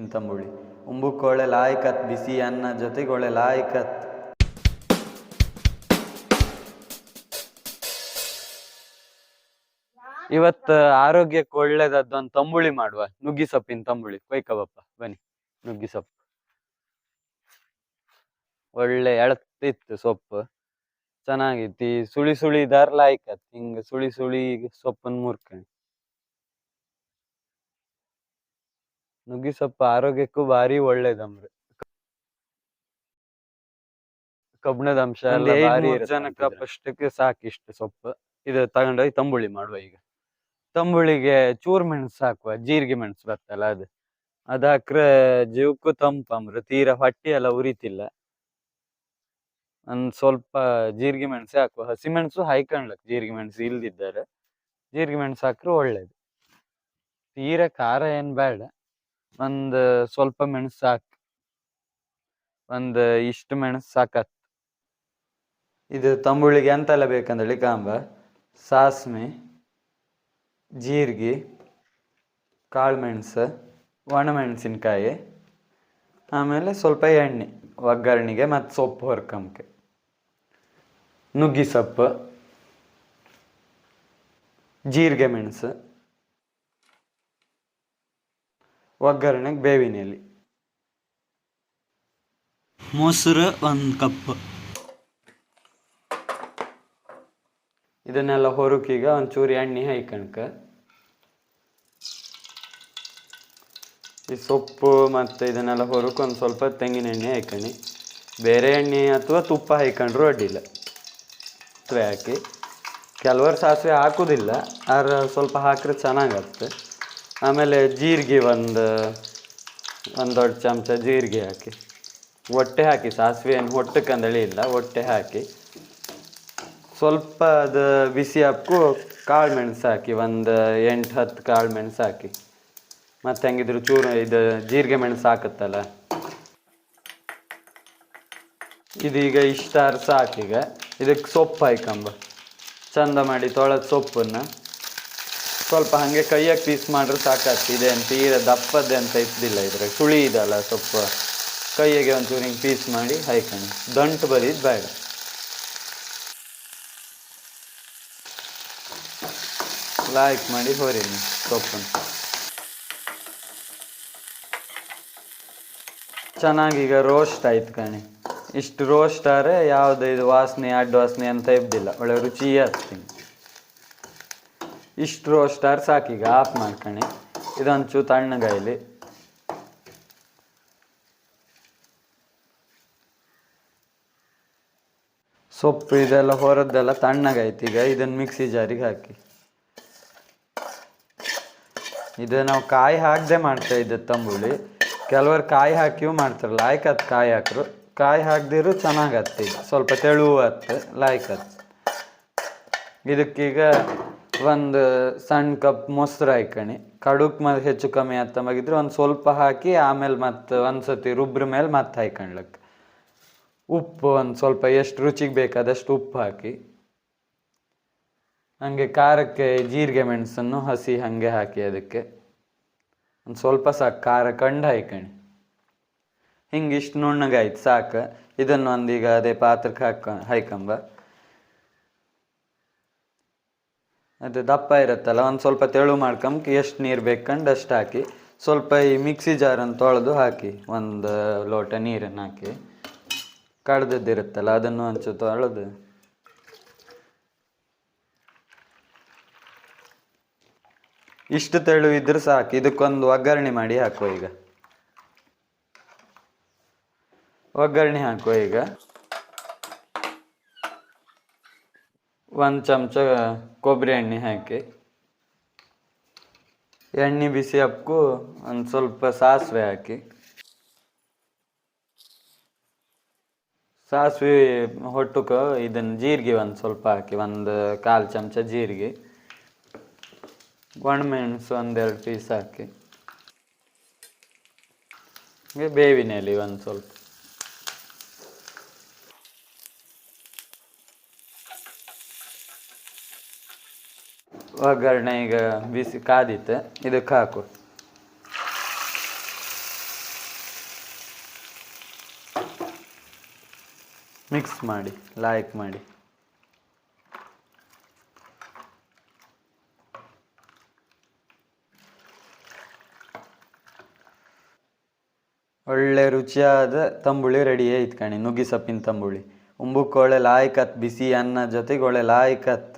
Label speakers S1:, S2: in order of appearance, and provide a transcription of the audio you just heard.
S1: ಇಂತಂಬುಳಿ ಉಂಬುಕ್ ಒಳ್ಳೆ ಲಾಯ್ಕತ್, ಬಿಸಿ ಅನ್ನ ಜೊತೆಗೆ ಒಳ್ಳೆ ಲಾಯ್ಕತ್. ಇವತ್ತು ಆರೋಗ್ಯಕ್ಕೆ ಒಳ್ಳೇದದ್ದೊಂದು ತಂಬುಳಿ ಮಾಡುವ. ನುಗ್ಗಿ ಸೊಪ್ಪಿನ ತಂಬುಳಿ ಕೊಯ್ಕಬಪ್ಪ ಬನ್ನಿ. ನುಗ್ಗಿ ಸೊಪ್ಪು ಒಳ್ಳೆ ಎಳತಿತ್ತು ಸೊಪ್ಪು. ಚೆನ್ನಾಗಿತ್ತು. ಸುಳಿ ಸುಳಿ ದಾರ್ ಲಾಯ್ಕತ್. ಹಿಂಗ ಸುಳಿ ಸುಳಿ ಸೊಪ್ಪನ್ ಮುರ್ಕಣಿ. ನುಗ್ಗಿ ಸೊಪ್ಪು ಆರೋಗ್ಯಕ್ಕೂ ಭಾರಿ ಒಳ್ಳೇದಮ್ರಿ ಕಬ್ಬಿಣದ ಅಂಶ ಎಲ್ಲ ಭಾರಿ ಜನಕ್ಕ ಫಸ್ಟ್ಗೆ ಸಾಕಿಷ್ಟು ಸೊಪ್ಪು. ಇದು ತಗೊಂಡೋಗಿ ತಂಬುಳಿ ಮಾಡುವ ಈಗ. ತಂಬುಳಿಗೆ ಚೂರ್ ಮೆಣಸು ಹಾಕುವ ಜೀರಿಗೆ ಮೆಣಸು ಬರ್ತಲ್ಲ ಅದು. ಅದ್ ಹಾಕ್ರೆ ಜೀವಕ್ಕೂ ತಂಪಮ್ರ ತೀರಾ ಹೊಟ್ಟಿ ಎಲ್ಲ ಉರಿತಿಲ್ಲ. ಒಂದ್ ಸ್ವಲ್ಪ ಜೀರಿಗೆ ಮೆಣಸು ಹಾಕುವ. ಹಸಿ ಮೆಣಸು ಹಾಯ್ಕೊಂಡ್ಲಕ್ ಜೀರಿಗೆ ಮೆಣಸು ಇಲ್ದಿದ್ದಾರೆ. ಜೀರಿಗೆ ಮೆಣಸು ಹಾಕ್ರೆ ಒಳ್ಳೇದು. ತೀರಾ ಖಾರ ಏನ್ ಬೇಡ. ಒಂದ್ ಸ್ವಲ್ಪ ಮೆಣಸು ಸಾಕ್ ಒಂದ್ ಇಷ್ಟು ಮೆಣಸು ಸಾಕತ್ ಇದು ತಂಬುಳಿಗೆ ಎಂತೆಲ್ಲ ಬೇಕಂದೇಳಿ ಕಾಂಬ? ಸಾಸ್ಮೆ, ಜೀರಿಗೆ, ಕಾಳುಮೆಣಸು, ಒಣಮೆಣಸಿನ್ಕಾಯಿ, ಆಮೇಲೆ ಸ್ವಲ್ಪ ಎಣ್ಣೆ, ಒಗ್ಗರಣೆಗೆ ಮತ್ತು ಸೊಪ್ಪು ಹೊರ್ಕಂಬಕ್ಕೆ ನುಗ್ಗಿ ಸೊಪ್ಪು ಜೀರಿಗೆ ಮೆಣಸು. ಒಗ್ಗರಣೆಗೆ ಬೇವಿನ ಎಲೆ ಮೊಸರು ಒಂದು ಕಪ್. ಇದನ್ನೆಲ್ಲ ಹೊರಕೀಗ ಒಂಚೂರು ಎಣ್ಣೆ ಹಾಯ್ಕಣಕ. ಈ ಸೊಪ್ಪು ಮತ್ತು ಇದನ್ನೆಲ್ಲ ಹೊರಕ್ಕೆ ಒಂದು ಸ್ವಲ್ಪ ತೆಂಗಿನ ಎಣ್ಣೆ ಹಾಕಣಿ ಬೇರೆ ಎಣ್ಣೆ ಅಥವಾ ತುಪ್ಪ ಹಾಕೊಂಡ್ರು ಅಡ್ಡಿಲ್ಲ. ಹಾಕಿ. ಕೆಲವರು ಸಾಸಿವೆ ಹಾಕೋದಿಲ್ಲ ಆದ್ರೆ ಸ್ವಲ್ಪ ಹಾಕಿದ್ರೆ ಚೆನ್ನಾಗತ್ತೆ ಆಮೇಲೆ ಜೀರಿಗೆ ಒಂದು ಒಂದು ದೊಡ್ಡ ಚಮಚ ಜೀರಿಗೆ ಹಾಕಿ. ಹೊಟ್ಟೆ ಹಾಕಿ ಸಾಸಿವೆ ಏನು ಹೊಟ್ಟಕ್ಕಂದೇಳಿ ಇಲ್ಲ, ಹೊಟ್ಟೆ ಹಾಕಿ. ಸ್ವಲ್ಪ ಅದು ಬಿಸಿ ಹಾಕು, ಕಾಳು ಮೆಣಸು ಹಾಕಿ, ಒಂದು ಎಂಟು ಹತ್ತು ಕಾಳು ಮೆಣಸು ಹಾಕಿ. ಮತ್ತೆ ಹೆಂಗಿದ್ರು ಚೂರು ಇದು ಜೀರಿಗೆ ಮೆಣಸು ಹಾಕುತ್ತಲ್ಲ? ಇದೀಗ ಇಷ್ಟಾರು ಸಾಕೀಗ ಇದಕ್ಕೆ ಸೊಪ್ಪು ಹಾಯ್ಕಂಬ ಚಂದ ಮಾಡಿ ತೊಳೆದ ಸೊಪ್ಪನ್ನು. ಸ್ವಲ್ಪ ಹಾಗೆ ಕೈಯಾಗಿ ಪೀಸ್ ಮಾಡಿದ್ರೆ ಸಾಕಾಗ್ತಿದೆ. ಅಂತ ತೀರ ದಪ್ಪದ್ದೆ ಅಂತ ಇದ್ದಿಲ್ಲ ಇದ್ರೆ ಸುಳಿ ಇದಲ್ಲ, ಸ್ವಲ್ಪ ಕೈಯಾಗೆ ಒಂಚೂರು ಹಿಂಗೆ ಪೀಸ್ ಮಾಡಿ ಹಾಯ್ಕೊಂಡು ದಂಟು ಬರೀದು ಬೇಡ. ಲಾಯ್ಕ್ ಮಾಡಿ ಹೋರಿನಿ ಸೊಪ್ಪನ್ನು. ಚೆನ್ನಾಗೀಗ ರೋಸ್ಟ್ ಆಯ್ತು ಕಣಿ. ಇಷ್ಟು ರೋಸ್ಟ್ ಆದರೆ ಯಾವುದೇ ಇದು ವಾಸನೆ, ಅಡ್ಡ ವಾಸನೆ ಅಂತ ಇದ್ದಿಲ್ಲ. ಒಳ್ಳೆ ರುಚಿಯೇ ಆಗ್ತೀನಿ ಇಷ್ಟು ಸ್ಟಾರ್ ಸಾಕೀಗ ಆಫ್ ಮಾಡ್ಕೊಳ್ಳಿ ಇದೊಂಚು ತಣ್ಣಗಾಯಲಿ ಸೊಪ್ಪು ಇದೆಲ್ಲ ಹೊರದ್ದೆಲ್ಲ ತಣ್ಣಗಾಯ್ತು ಈಗ ಇದನ್ನು ಮಿಕ್ಸಿ ಜಾರಿಗೆ ಹಾಕಿ. ಇದು ನಾವು ಕಾಯಿ ಹಾಕದೆ ಮಾಡ್ತಾ ಇದ್ದ ತಂಬುಳಿ. ಕೆಲವರು ಕಾಯಿ ಹಾಕಿಯೂ ಮಾಡ್ತಾರೆ ಲಾಯ್ಕತ್ ಕಾಯಿ ಹಾಕರು. ಕಾಯಿ ಹಾಕ್ದಿರು ಚೆನ್ನಾಗತ್ತೆ ಈಗ ಸ್ವಲ್ಪ ತೆಳು ಹತ್ತು ಲಾಯ್ಕತ್ ಇದಕ್ಕೀಗ ಒಂದು ಸಣ್ಣ ಕಪ್ ಮೊಸರು ಹಾಕಣಿ ಕಡುಕ್ ಮತ್ತೆ ಹೆಚ್ಚು ಕಮ್ಮಿ ಆತ ಮಗಿದ್ರೆ ಒಂದು ಸ್ವಲ್ಪ ಹಾಕಿ ಆಮೇಲೆ ಮತ್ತೆ ಒಂದ್ಸತಿ ರುಬ್ರ ಮೇಲೆ ಮತ್ತೆ ಹಾಕೊಂಡ್ಲಕ್ ಉಪ್ಪು ಒಂದು ಸ್ವಲ್ಪ ಎಷ್ಟು ರುಚಿಗೆ ಬೇಕಾದಷ್ಟು ಉಪ್ಪು ಹಾಕಿ. ಹಂಗೆ ಖಾರಕ್ಕೆ ಜೀರಿಗೆ ಮೆಣಸನ್ನು ಹಸಿ ಹಾಗೆ ಹಾಕಿ ಅದಕ್ಕೆ ಒಂದು ಸ್ವಲ್ಪ ಸಾಕು ಖಾರ ಕಂಡು ಹಾಯ್ಕಣಿ ಹಿಂಗೆ ಇಷ್ಟು ನುಣ್ಣಗಾಯ್ತು ಸಾಕು. ಇದನ್ನು ಈಗ ಅದೇ ಪಾತ್ರಕ್ಕೆ ಹಾಕ, ಹಾಯ್ಕೊಂಬ. ಅದು ದಪ್ಪ ಇರುತ್ತಲ್ಲ, ಒಂದು ಸ್ವಲ್ಪ ತೆಳು ಮಾಡ್ಕೊಂಬ ಎಷ್ಟು ನೀರು ಬೇಕಂಡು ಅಷ್ಟು ಹಾಕಿ, ಸ್ವಲ್ಪ ಈ ಮಿಕ್ಸಿ ಜಾರನ್ನು ತೊಳೆದು ಹಾಕಿ, ಒಂದು ಲೋಟ ನೀರನ್ನು ಹಾಕಿ ಕಡ್ದದ್ದಿರುತ್ತಲ್ಲ ಅದನ್ನು ಒಂಚೂರು ತೊಳೆದು. ಇಷ್ಟು ತೆಳು ಇದ್ರೆ ಸಾಕು, ಇದಕ್ಕೊಂದು ಒಗ್ಗರಣೆ ಮಾಡಿ ಹಾಕುವ ಈಗ. ಒಗ್ಗರಣೆ ಹಾಕುವ ಈಗ. ಒಂದು ಚಮಚ ಕೊಬ್ಬರಿ ಎಣ್ಣೆ ಹಾಕಿ ಎಣ್ಣೆ ಬಿಸಿ ಹಕ್ಕು ಒಂದು ಸ್ವಲ್ಪ ಸಾಸಿವೆ ಹಾಕಿ ಸಾಸಿವೆ ಹೊಟ್ಟುಕ ಇದನ್ನು ಜೀರಿಗೆ ಒಂದು ಸ್ವಲ್ಪ ಹಾಕಿ ಒಂದು ಕಾಲು ಚಮಚ ಜೀರಿಗೆ ಒಣಮೆಣಸು ಒಂದೆರಡು ಪೀಸ್ ಹಾಕಿ ಹೀಗೆ ಬೇವಿನ ಎಲೆ ಒಂದು ಸ್ವಲ್ಪ ಒಗ್ಗರಣೆ ಈಗ ಬಿಸಿ ಕಾದಿತ್ತು, ಇದಕ್ಕೆ ಹಾಕು. ಮಿಕ್ಸ್ ಮಾಡಿ ಲಾಯಕ್ ಮಾಡಿ. ಒಳ್ಳೆ ರುಚಿಯಾದ ತಂಬುಳಿ ರೆಡಿ ಆಯ್ತು ಕಣಿ, ನುಗ್ಗಿ ಸೊಪ್ಪಿನ ತಂಬುಳಿ. ಉಂಬುಕ್ಕೆ ಒಳ್ಳೆ ಲಾಯ್ಕತ್ ಬಿಸಿ ಅನ್ನ ಜೊತೆಗೆ ಒಳ್ಳೆ ಲಾಯ್ಕತ್